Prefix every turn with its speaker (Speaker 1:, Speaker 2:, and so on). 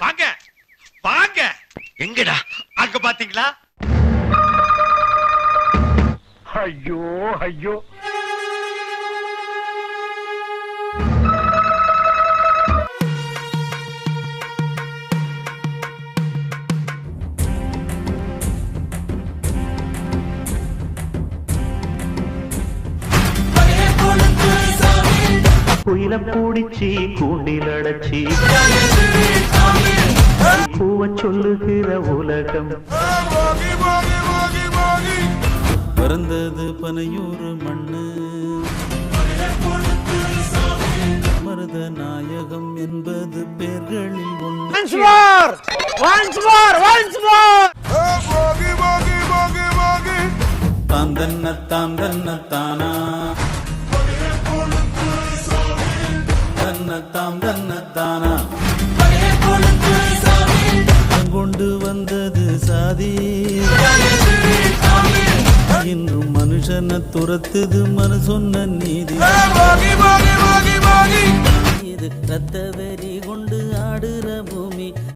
Speaker 1: வாங்க. வாங்க.
Speaker 2: எங்கடா?
Speaker 1: அங்க பாத்தீங்களா?
Speaker 3: ஐயோ ஐயோ.
Speaker 4: குயில பூடிச்சி கூண்டில் அடைச்சி. கூவ சொல்லுகிற உலகம்.
Speaker 5: பிறந்தது பனையூர் மண்ணு. மருத நாயகம் என்பது பேர்களில் ஒன்று. தாம் தன்ன தாம் தன்ன தானா. தன்ன தாம் தன்ன தானா. சாதி இன்றும் மனுஷனை துரத்துது மனு சொன்ன நீதி. இது ரத்த